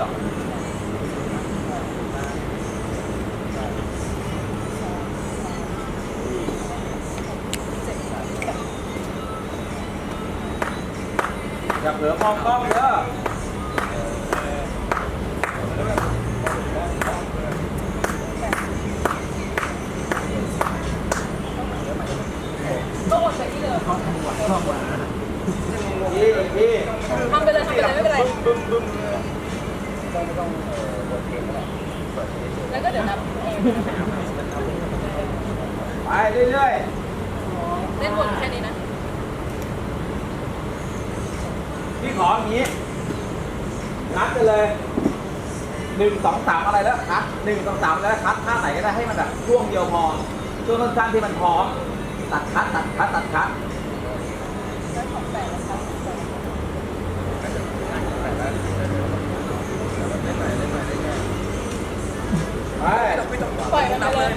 หรอกอย่าเผลอมองกล้องเด้อต้องหมดไปที่เลยพี่พี่ทำไปเลยทำไปเลยไม่เป็นไร บึ้มบึ้ม แล้วก็เดี๋ยวนับเองไปเรื่อยเล่นวนแค่นี้นะๆพี่ขออย่างนี้นัดไปเลยหนึ่งสองสามอะไรแล้วคัดหนึ่งสองสามแล้วคัดท่าไหนก็ได้ให้มันแบบช่วงเดียวพอช่วงสั้นๆที่มันพร้อมตัดคัดตัดคัดตัดคัด แล้วของแปดแล้วครับ ไปปล่อยมันไปเลย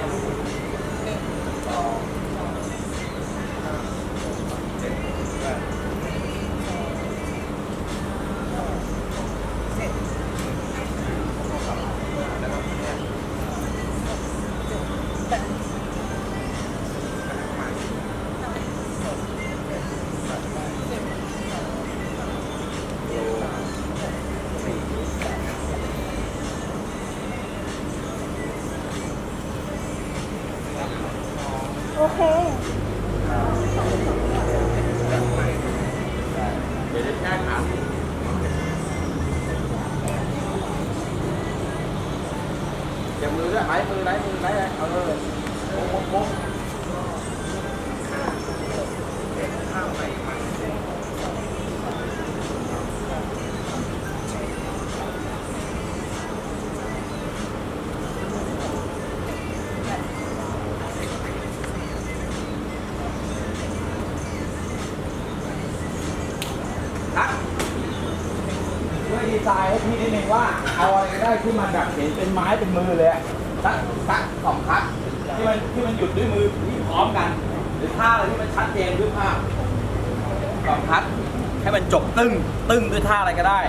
แต่ อเคเดี๋ยวจะแก้ขาเก็บมือด้วยไหลมือไหลมือไหลเออโค้งโค้ง ทรายให้พี่นิดนึงว่าเอาอะไรก็ได้ที่มันแบบเห็นเป็นไม้เป็นมือเลยอะสักสักสองคัดที่มันที่มันหยุดด้วยมือที่พร้อมกัน หรือท่าอะไรที่มันชัดเจนด้วยภาพสองคัดให้มันจบตึ้งตึ้งด้วยท่าอะไรก็ได้